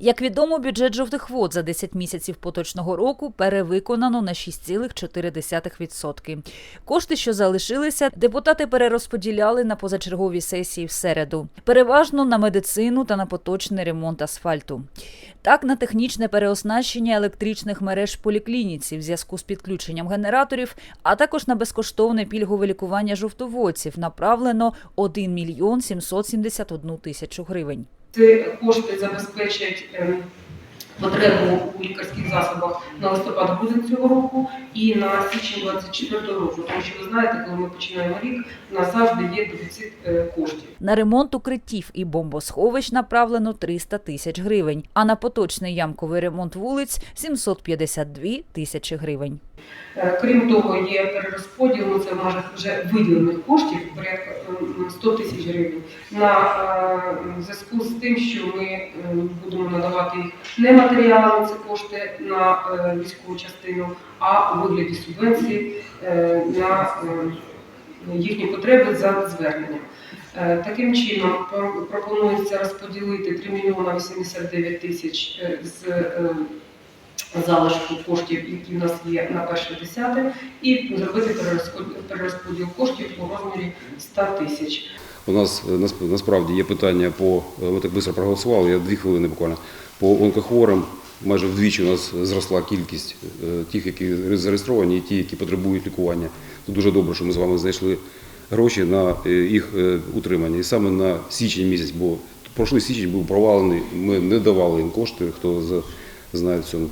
Як відомо, бюджет жовтих вод за 10 місяців поточного року перевиконано на 6,4%. Кошти, що залишилися, депутати перерозподіляли на позачергові сесії в середу. Переважно на медицину та на поточний ремонт асфальту. Так, на технічне переоснащення електричних мереж поліклініці в зв'язку з підключенням генераторів, а також на безкоштовне пільгове лікування жовтоводців направлено 1 мільйон 771 тисячу гривень. Кошти забезпечать ем, потребу у лікарських засобах на листопад-грудень цього року і на січень 24 року. Тому що ви знаєте, коли ми починаємо рік, у нас завжди є дефіцит е, коштів. На ремонт укриттів і бомбосховищ направлено 300 тисяч гривень, а на поточний ямковий ремонт вулиць 752 тисячі гривень. Е, Крім того, є перерозподіл, ну це в межах вже виділених коштів, порядка ем, 100 тисяч гривень, на е, зв'язку з тим, що ми будемо надавати їх не матеріалами, це кошти на е, військову частину, а у вигляді субвенції е, на е, їхні потреби за зверненням. Е, Таким чином пропонується розподілити 3 мільйона 89 тисяч з залишку коштів, які в нас є на перше десяте, і зробити перерозподіл коштів у розмірі 100 тисяч. У нас е, нас- насправді є питання по е, ми так швидко проголосували. Я дві хвилини буквально по онкохворим. Майже вдвічі у нас зросла кількість е, тих, які зареєстровані, і ті, які потребують лікування. Тут дуже добре, що ми з вами знайшли гроші на їх утримання. І саме на січень місяць, бо прошлий січень був провалений. Ми не давали їм кошти, хто знає в цьому.